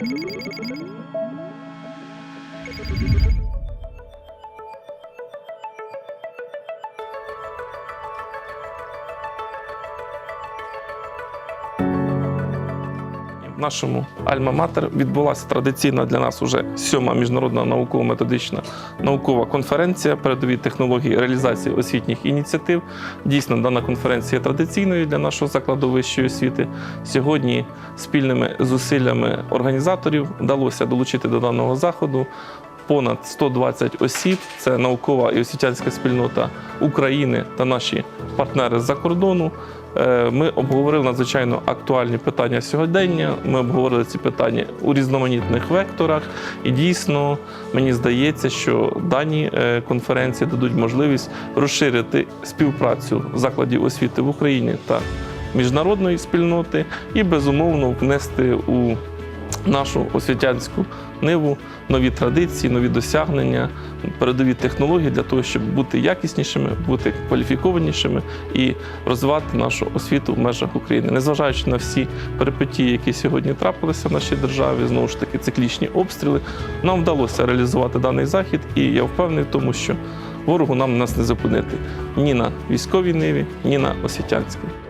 В нашому Альма-Матер відбулася традиційна для нас уже сьома міжнародна науково-методична наукова конференція передові технології реалізації освітніх ініціатив. Дійсно, дана конференція є традиційною для нашого закладу вищої освіти. Сьогодні спільними зусиллями організаторів вдалося долучити до даного заходу понад 120 осіб. Це наукова і освітянська спільнота України та наші партнери з-за кордону. Е, Ми обговорили надзвичайно актуальні питання сьогодення. Ми обговорили ці питання у різноманітних векторах. І дійсно, мені здається, що дані е, конференції дадуть можливість розширити співпрацю закладів освіти в Україні та міжнародної спільноти і безумовно внести у нашу освітянську ниву нові традиції, нові досягнення, передові технології для того, щоб бути якіснішими, бути кваліфікованішими і розвивати нашу освіту в межах України, незважаючи на всі перипетії, які сьогодні трапилися в нашій державі, знову ж таки циклічні обстріли. Нам вдалося реалізувати даний захід, і я впевнений в тому, що ворогу нам нас не зупинити ні на військовій ниві, ні на освітянській.